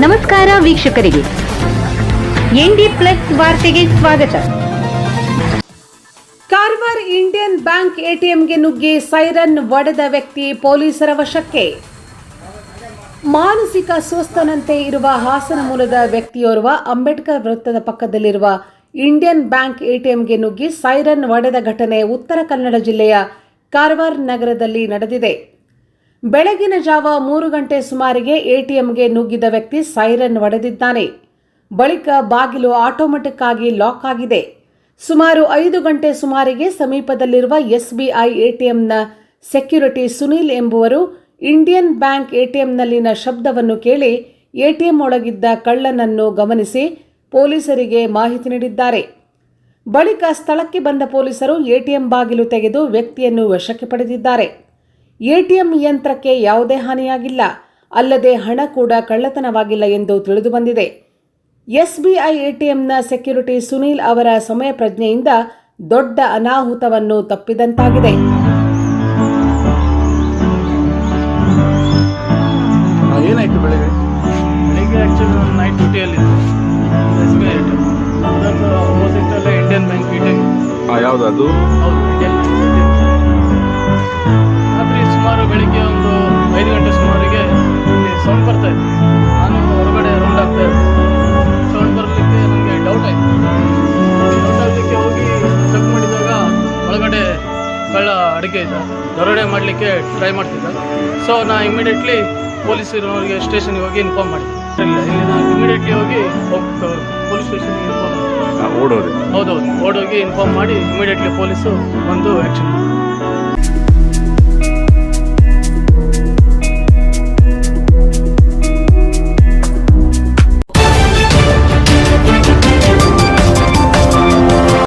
ನಮಸ್ಕಾರ ವೀಕ್ಷಕರಿಗೆ. ND plus ವಾರ್ತೆಗೆ ಸ್ವಾಗತ. ಕಾರವಾರ ಇಂಡಿಯನ್ ಬ್ಯಾಂಕ್ ಎಟಿಎಂಗೆ ನುಗ್ಗಿ ಸೈರನ್ ಒಡೆದ ವ್ಯಕ್ತಿ ಪೊಲೀಸರ ವಶಕ್ಕೆ. ಮಾನಸಿಕ ಅಸ್ವಸ್ಥನಂತೆ ಇರುವ ಹಾಸನ ಮೂಲದ ವ್ಯಕ್ತಿಯೋರ್ವ ಅಂಬೇಡ್ಕರ್ ವೃತ್ತದ ಪಕ್ಕದಲ್ಲಿರುವ ಇಂಡಿಯನ್ ಬ್ಯಾಂಕ್ ಎಟಿಎಂಗೆ ನುಗ್ಗಿ ಸೈರನ್ ಒಡೆದ ಘಟನೆ ಉತ್ತರ ಕನ್ನಡ ಜಿಲ್ಲೆಯ ಕಾರವಾರ ನಗರದಲ್ಲಿ ನಡೆದಿದೆ. ಬೆಳಗಿನ ಜಾವ ಮೂರು ಗಂಟೆ ಸುಮಾರಿಗೆ ಎಟಿಎಂಗೆ ನುಗ್ಗಿದ ವ್ಯಕ್ತಿ ಸೈರನ್ ಒಡೆದಿದ್ದಾನೆ. ಬಳಿಕ ಬಾಗಿಲು ಆಟೋಮೆಟಿಕ್ ಆಗಿ ಲಾಕ್ ಆಗಿದೆ. ಸುಮಾರು ಐದು ಗಂಟೆ ಸುಮಾರಿಗೆ ಸಮೀಪದಲ್ಲಿರುವ ಎಸ್ಬಿಐ ಎಟಿಎಂನ ಸೆಕ್ಯುರಿಟಿ ಸುನೀಲ್ ಎಂಬುವರು ಇಂಡಿಯನ್ ಬ್ಯಾಂಕ್ ಎಟಿಎಂನಲ್ಲಿನ ಶಬ್ದವನ್ನು ಕೇಳಿ ಎಟಿಎಂ ಒಳಗಿದ್ದ ಕಳ್ಳನನ್ನು ಗಮನಿಸಿ ಪೊಲೀಸರಿಗೆ ಮಾಹಿತಿ ನೀಡಿದ್ದಾರೆ. ಬಳಿಕ ಸ್ಥಳಕ್ಕೆ ಬಂದ ಪೊಲೀಸರು ಎಟಿಎಂ ಬಾಗಿಲು ತೆಗೆದು ವ್ಯಕ್ತಿಯನ್ನು ವಶಕ್ಕೆ ಪಡೆದಿದ್ದಾರೆ. ಎಟಿಎಂ ಯಂತ್ರಕ್ಕೆ ಯಾವುದೇ ಹಾನಿಯಾಗಿಲ್ಲ ಅಲ್ಲದೆ ಹಣ ಕೂಡ ಕಳ್ಳತನವಾಗಿಲ್ಲ ಎಂದು ತಿಳಿದುಬಂದಿದೆ. ಎಸ್ಬಿಐ ಎಟಿಎಂನ ಸೆಕ್ಯೂರಿಟಿ ಸುನೀಲ್ ಅವರ ಸಮಯ ಪ್ರಜ್ಞೆಯಿಂದ ದೊಡ್ಡ ಅನಾಹುತವನ್ನು ತಪ್ಪಿದಂತಾಗಿದೆ. ಆ, ಏನಾಯ್ತು ಬೆಳಗ್ಗೆ? ಬೆಳಿಗ್ಗೆ ಆ್ಯಕ್ಚುಲಿ ಒಂದು ನೈಟ್ ಡ್ಯೂಟಿಯಲ್ಲಿ ಎಸ್ ಬಿ ಐ ಅದೊಂದು ಇಂಡಿಯನ್ ಬ್ಯಾಂಕ್ ಯಾವ್ದು ಅದು? ಹೌದು ಸುಮಾರು ಬೆಳಿಗ್ಗೆ ಒಂದು ಐದು ಗಂಟೆ ಸುಮಾರಿಗೆ ಇಲ್ಲಿ ಸೌಂಡ್ ಬರ್ತಾ ಇತ್ತು. ನಾನು ಹೊರಗಡೆ ರೌಂಡ್ ಆಗ್ತಾ ಇದ್ದೆ. ಸೌಂಡ್ ಬರಲಿಕ್ಕೆ ನನಗೆ ಡೌಟ್ ಆಯಿತು. ಡೌಟ್ ಆಗಲಿಕ್ಕೆ ಹೋಗಿ ಚೆಕ್ ಮಾಡಿದಾಗ ಒಳಗಡೆ ಕಳ್ಳ ಅಡುಗೆ ಇದ್ದ ದರೋಡೆ ಮಾಡಲಿಕ್ಕೆ ಟ್ರೈ ಮಾಡ್ತಿದ್ದ. ಸೊ ನಾ ಇಮಿಡಿಯೇಟ್ಲಿ ಇರೋರಿಗೆ ಸ್ಟೇಷನ್ಗೆ ಹೋಗಿ ಇನ್ಫಾರ್ಮ್ ಮಾಡಿದ್ದೆ. ಇಲ್ಲ ಇಲ್ಲಿ ನಾನು ಇಮಿಡಿಯೇಟ್ಲಿ ಹೋಗಿ ಪೊಲೀಸ್ ಸ್ಟೇಷನ್ಗೆ ಇನ್ಫಾರ್ಮ್ ಓಡೋದೆ. ಹೌದೌದು. ಓಡೋಗಿ ಇನ್ಫಾರ್ಮ್ ಮಾಡಿ ಇಮಿಡಿಯೇಟ್ಲಿ ಪೊಲೀಸು ಬಂದು ಆ್ಯಕ್ಷನ್